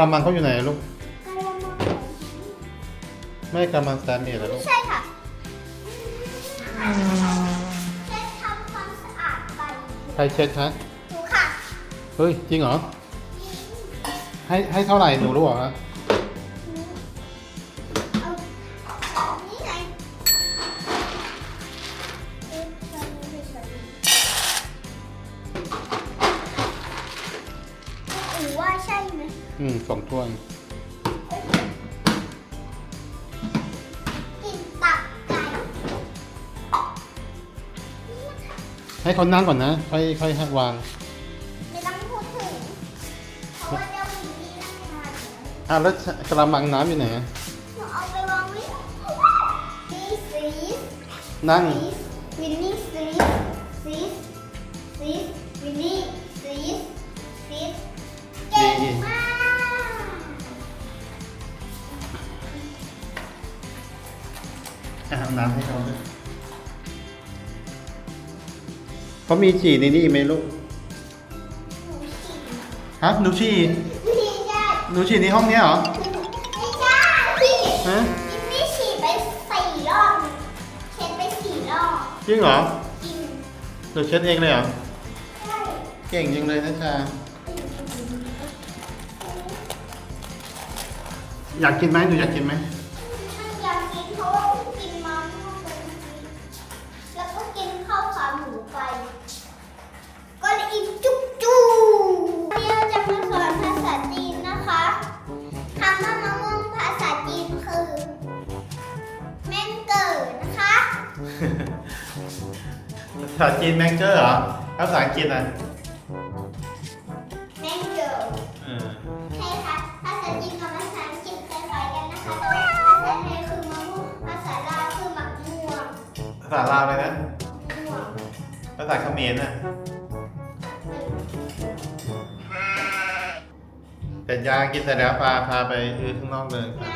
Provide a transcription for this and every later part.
ระมังเขาอยู่ไหนลูกกระมังไม่กระมังสแตนเลสเหรอลูกใช่ค่ะเช็ดทำความสะอาดไปใครเช็ดคะถูค่ะ เฮ้ยจริงเหรอให้ให้เท่าไหร่หนูรู้เหรอฮะ อืมสองถ้วย กินตับไก่ให้เขานั่งก่อนนะ ค่อยค่อยให้วาง ไม่ต้องพูดถึงเพราะว่าเจ้าหมีนี่นั่งทานอยู่อะแล้วกระมังน้ำอยู่ไหน หนูเอาไปวางไว้นี่ซีสนั่งซีส อาบน้ำให้เขาด้วยเขามีฉี่ในนี่ไหมลูกฮะหนูฉี่พี่ได้หนูฉี่ในห้องเนี้ยเหรอไม่ใช่พี่ฮะวินนี่ฉี่ไปสี่รอบเช็ดไปสี่รอบจริงเหรอจริงหนูเช็ดเองเลยเหรอใช่เก่งจังเลยนะชาอยากกินไหมหนูอยากกินไหม ภาษาจีนแมงเจอร์เหรอแล้วภาษาอังกฤษอะแมงเกิดเออใช่ค่ะภาษาจีนกับภาษาอังกฤษคล้ายๆกันนะคะแต่ว่าภาษาไทยคือมะม่วงภาษาลาวคือมะม่วงภาษาลาวเลยนะ ม่วงภาษาเขมรน่ะแต่ยากินแต่แล้วพาพาไปเออข้างนอกเลยน้ำยั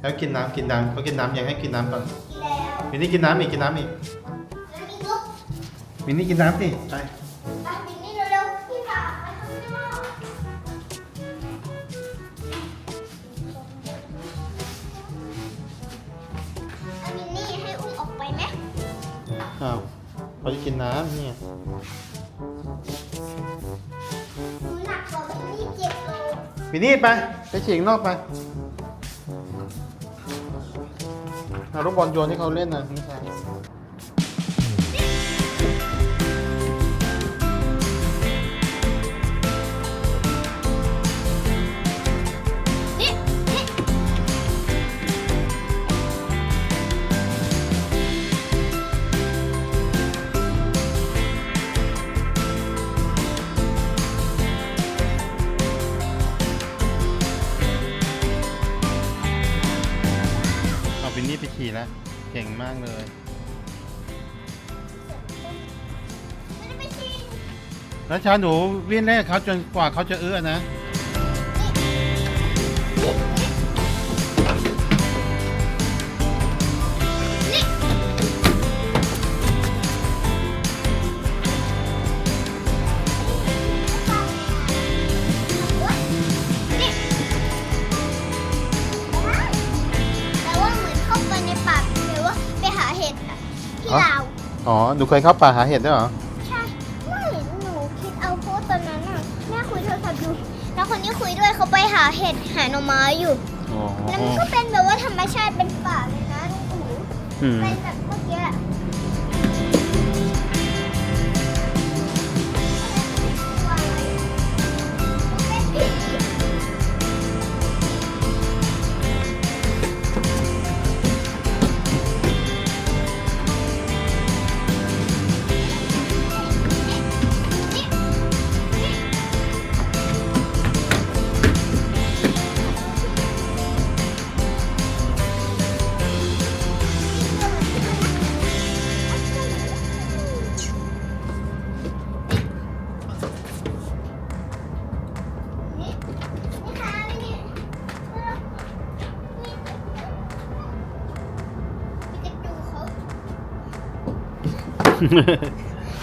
แล้วกินน้ำกินน้ำเขากินน้ำยังให้กินน้ำก่อนกินแล้วมินนี่กินน้ำอีกกินน้ำอีกแล้วนี่ลุกมินนี่กินน้ำสิไปปักทีนี้เร็วๆพี่พาไปข้างนอกอันนี้นี่ให้อุ้มออกไปไหมอ้าวเขาจะกินน้ำเนี่ยหนูหนักกว่าวินนี่เจ็ดโลมินนี่ไปไปฉีกนอกไป ลูกบอลโยนที่เขาเล่นนะนี่ค่ะากเลยไม่ได้ไปชิงแล้วชาหนูวิ่งเล่นกับเขาจนกว่าเขาจะเอื้อนะ อ๋อ หนูเคยเข้าป่าหาเห็ดด้วยเหรอ ใช่ไม่หนูคิดเอาเพราะว่าตอนนั้นน่ะแม่คุยโทรศัพท์อยู่ แล้วคนที่คุยด้วยเขาไปหาเห็ดหาหน่อไม้อยู่ อ๋อแล้วมันก็เป็นแบบว่าธรรมชาติเป็นป่าเลยนะลุงอู๋อืม เป็นแบบเมื่อกี้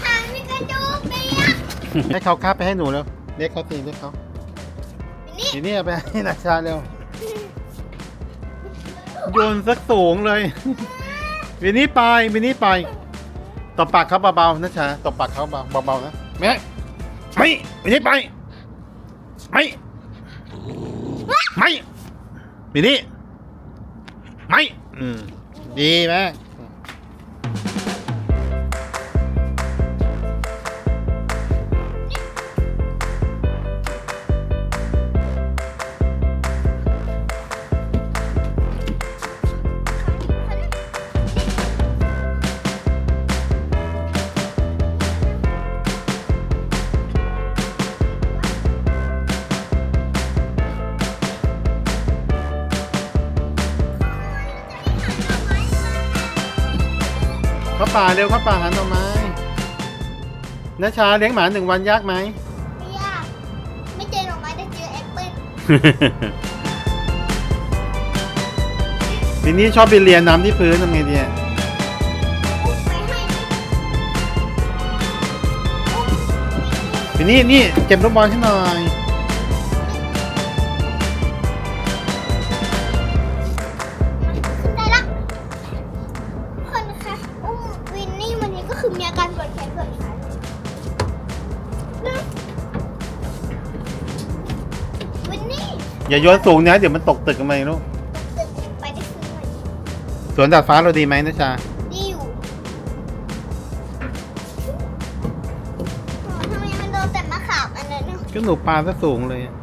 หางมีกระดูกเปียกให้เขาคาบไปให้หนูเร็วเรียกเขาตีเรียกเขานี่ทีนี้เอาไปให้นาชาเร็วโยนสักสูงเลยวินนี่ไปวินนี่ไปตบปากเขาเบาๆนะชาตบปากเขาเบาเบาๆนะไม่ไม่วินนี่ไปไม่ไม่วินนี่ไม่อืมดีไหม ป่าเร็วเข้าป่าหาหน่อไม้นาชาเลี้ยงหมาหนึ่งวันยากไหม ไม่ยาก ไม่เจอหน่อไม้แต่เจอแอปเปิ้ลทีนี้ชอบไปเรียนน้ำที่พื้นทำไงดีอะอุ๊บไปให้ดิทีนี้นี่เก็บลูกบอลให้หน่อย อย่าโยนสูงนะเดี๋ยวมันตกตึกกันไปลูกตึกไปได้คืนหน่อยสวนดาดฟ้าเราดีไหมนะชาดีอยู่โอ้ทำไมมันโดนแต่มะขามอันนั้นน่ะก็หนูปลาซะสูงเลยอะ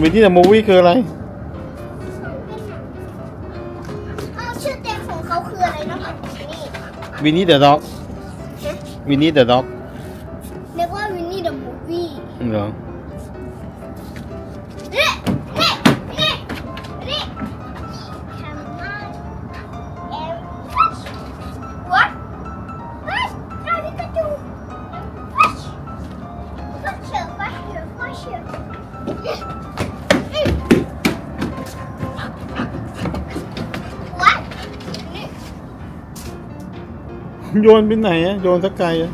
วินที่เดอะมูวี่คืออะไร อ้าวชื่อเต็มของเขาคืออะไรนะคะนี่วินนี่เดอะด็อกฮะวินนี่เดอะด็อก เรียกว่าวินนี่เดอะมูฟวี่เหรอ โยนไปไหนอะโยนสักไกลอะ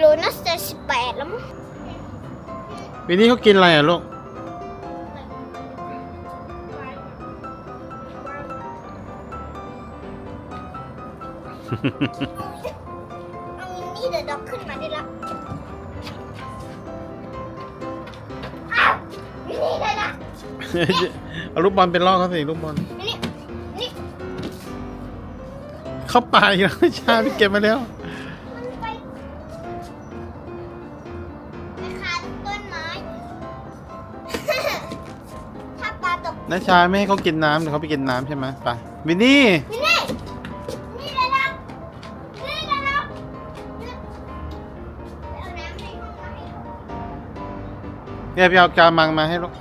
โลน่าจะสิบแปดแล้วมั้งวินนี่เขากินอะไรอะลูก เอานี่เดี๋ยวด็อกขึ้นมาได้ละอ้าวนี่ได้ละเอาลูกบอลเป็นล่อเขาสิลูกบอลนี่นี่ เข้าป่าอีกแล้วชาพี่เก็บมาแล้ว นาชาไม่ให้เขากินน้ำเดี๋ยวเขาไปกินน้ำใช่ไหมไปวินนี่นี่นี่นี่ได้ละนี่ได้ละนี่ไปเอาน้ำในห้องมาให้เขาเนี่ยไปเอากามังมาให้ลูก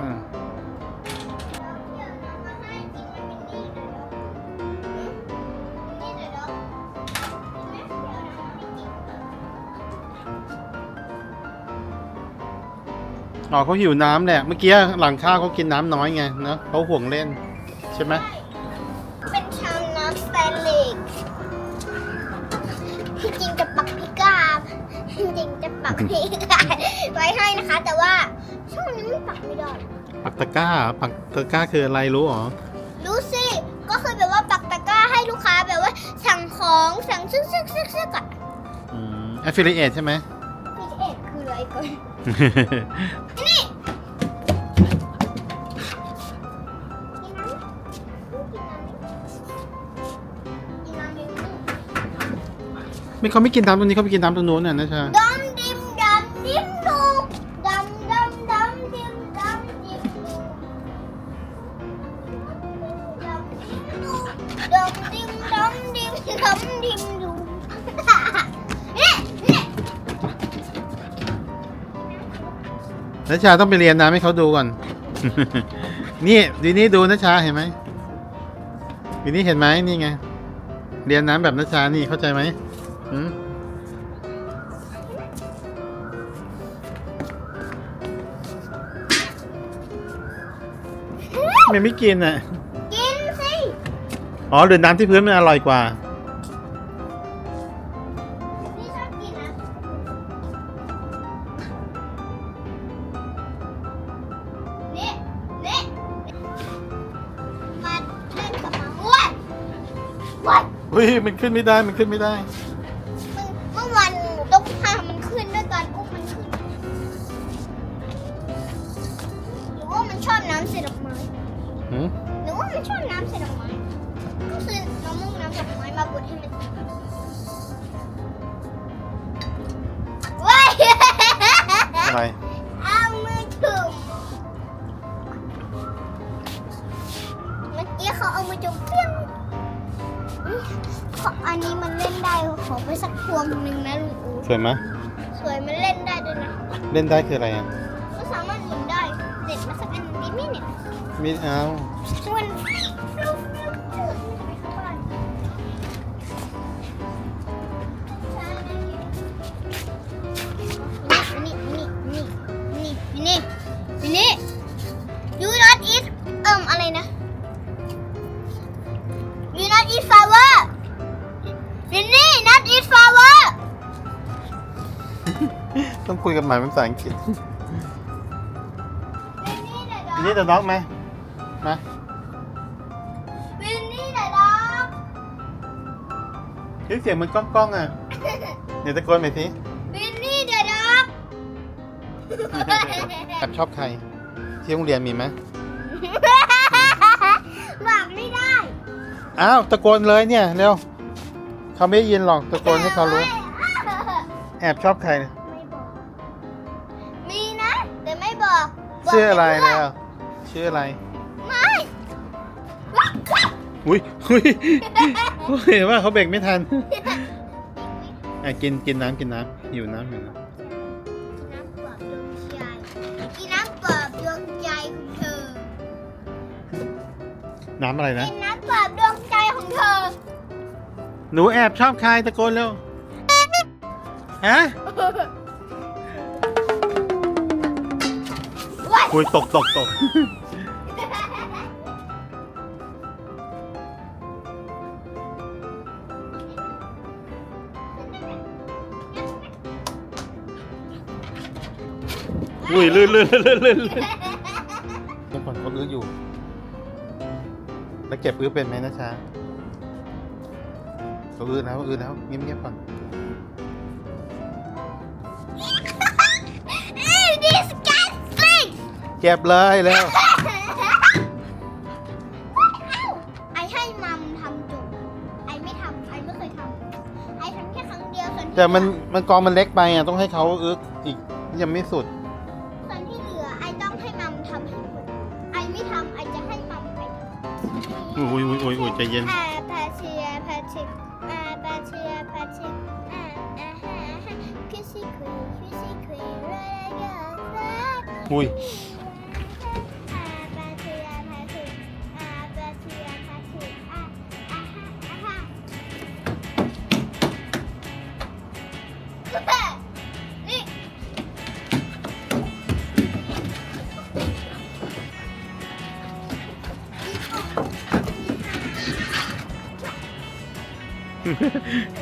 อ๋อเขาหิวน้ำแหละ เมื่อกี้หลังข้าวเขากินน้ำน้อยไงเนอะเขาห่วงเล่น ใช่ไหมเป็นชามน้ำสแตนเลสที่จริงจะปักพิกาที่จริงจะปักพิกาไว้ให้นะคะ แต่ว่าช่วงนี้ไม่ปักไม่ได้ปักตะกร้าเหรอปักตะกร้าคืออะไรรู้เหรอรู้สิก็คือแบบว่าปักตะกร้าให้ลูกค้าแบบว่า สั่งขของสั่งซึกซึกซึกซึกอะอืม affiliate ใช่ไหมพีเอ็ดคืออะไรก่อนนี่กิน ไม่เขาไม่กินน้ำตรงนี้เขาไปกินน้ำตรงนู้นน่ะนะชาดำดิมดำดิมดูดำดำดำดิมดำดิมดูดำดิมดูดำดิมดำดิมดำดิมดูเนี่ยเนี่ยนะชาต้องไปเรียนน้ำให้เขาดูก่อน นี่ดีนี่ดูนะชาเห็นไหมดีนี่เห็นไหมนี่ไงเรียนน้ำแบบนะชานี่เข้าใจไหม อืมมันไม่กินอะ กินสิ อ๋อหรือน้ำที่พื้นมันอร่อยกว่า นี่ชอบกินนะ นี่นี่มาเล่นกับมาอ้วนอ้วนเฮ้ยมันขึ้นไม่ได้ มันขึ้นไม่ได้ ไม้หืมหรือว่ามันชอบน้ำเสดอกไม้ก็คือน้ำมูกน้ำดอกไม้มาบดให้มันว้ายอะไร เอามือจุ่มเมื่อกี้เขาเอามือจุ่มเปี้ยงอุ๊ยขออันนี้มันเล่นได้ขอไปสักพวงหนึ่งนะลุงอูสวยไหมสวยมันเล่นได้ด้วยนะ เล่นได้คืออะไรอะ ก็สามารถหมุนได้เด็ดมาสักอันดีไหมเนี่ย ม่เอามันฟิวฟิวฟิวไปเข้าบ้านนี่นี่นี่นี่นี่นี่นี่ you not eat เอิ่มอะไรนะ you not eat flower นี่นี่ not eat flower ต้องคุยกับหมายเป็นภาษาอังกฤษ นี่เดอะด็อกทีนี้จะน็อกไหม มาวินนี่เดอะด็อกเฮ้ยเสียงมันก้องๆอะเดี๋ยวตะโกนไปสิวินนี่เดอะด็อกแอบชอบใคร ที่โรงเรียนมีไหมบอกไม่ได้อ้าวตะโกนเลยเนี่ยเร็วเขาไม่ได้ยินหรอกตะโกนให้เขารู้ แอบชอบใครไม่บอกมีนะ แต่ไม่บอกบกชื่ออะไรแต่แล้ว่าวชื่ออะไรไม่ อุ้ยอุ้ยเห็นว่าเขาเบรกไม่ทันอะกินกินน้ำกินน้ำหิวน้ำหิวน้น้ำปลอบดวงใจกินน้ำปลอบดวงใจของเธอำน้ำอะไรนะ กินน้ำปลอบดวงใจของเธอ หนูแอบชอบใครตะโกนเร็ว ฮะว้ายคุยตกตกตก อุ้ยลื่นลื่นลื่นลื่นลื่นเดี๋ยวก่อนเขาอื้ออยู่ แล้วเก็บอื้อเป็นไหมนะช้าเขาอื้อแล้วอื้อแล้วเงียบเงียบๆก่อน disgusting เก็บเลยแล้ว ไอให้มัมทำจุกไอไม่ทำไอไม่เคยทำไอทำแค่ครั้งเดียวส่วนที่แต่มันมันกองมันเล็กไปอะต้องให้เขาอื้ออีกยังไม่สุด ทำอุ้ยอุ้ยอุ้ยอุ้ยใจเย็น อาแพเชียแพทริกอาแพเชียแพทริกอาอาฮะฮะคิสซี่ควีคิสซี่ควีไรเกอร์แซ่อุ้ย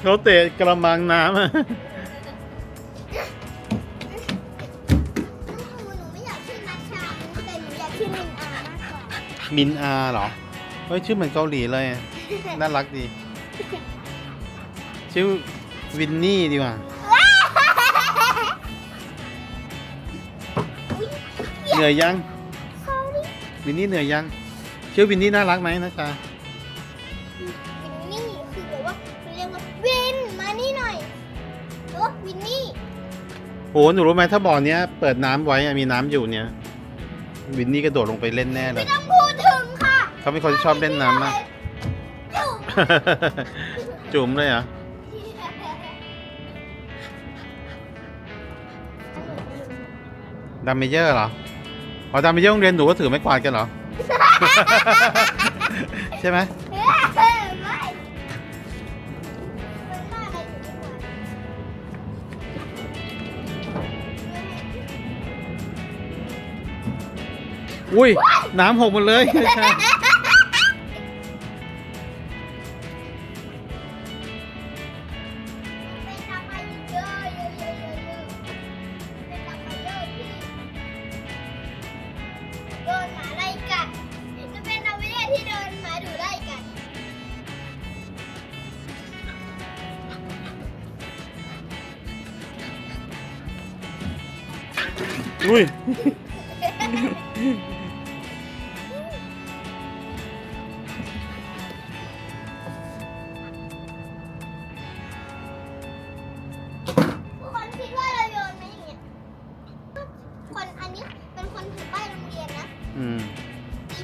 เขาเตะกระมังน้ำอะหนูหนูไม่อยากชื่อนัชชาแต่หนูอยากชื่อมินอามากกว่ามินอาเหรอ เฮ้ย ชื่อเหมือนเกาหลีเลยอะน่ารักดี ชื่อวินนี่ดีกว่า เหนื่อยยัง sorry วินนี่เหนื่อยยัง ชื่อวินนี่น่ารักไหมนะชา หหนูรู้ไหมถ้าบ่อเนี้ยเปิดน้ำไว้อะมีน้ำอยู่เนี่ย วินนี่กระโดดลงไปเล่นแน่เลไม่ย ต้องพูดถึงค่ะเขาเป็นคนที่ชอบเล่นน้ำมากจุ๊บจุ๋มเลยเหรอดัมเมเยอร์เหรออ๋อดัมเมเยอร์โรงเรียนหนูก็ถือไม้กวาดกันเหรอ ใช่ไหม อุ้ยน้ำหกหมดเลย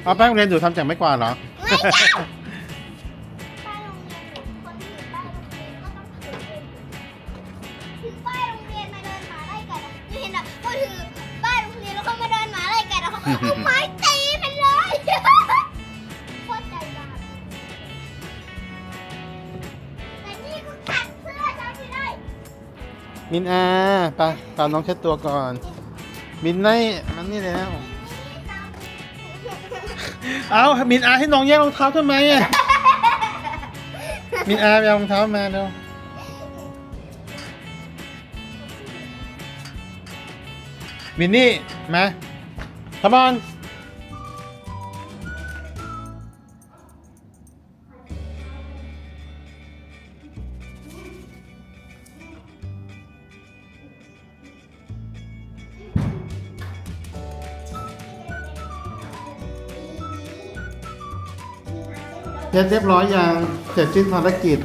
เอาแป้งโรงเรียนหนูทำจากไม้กวาดเหรอ ไม่ใช่ป้ายโรงเรียนหนูคนถือป้ายโรงเรียนก็ต้องถือเป็นถือป้ายโรงเรียนมาเดินหมาไล่ไกัดอะไม่เห็นอะก็ถือป้ายโรงเรียนแล้วก็มาเดินหมาไล่ไกัดอะเขาเอาไม้ตีไปเลยโคตรใจร้ายแต่นี่ก็กัดเสื้อฉันไปได้มินอาไปตามน้องเช็ดตัวก่อน มินนี่มันนี่แล้ว เอามินอาให้น้องแยกรองเท้าทำไมอะมินอาไปเอารองเท้ามาเร็วมินนี่มาทมอน เร็จเรียบร้อยยังเสร็จสิ้นภารกิจ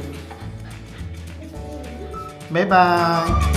บ๊ายบาย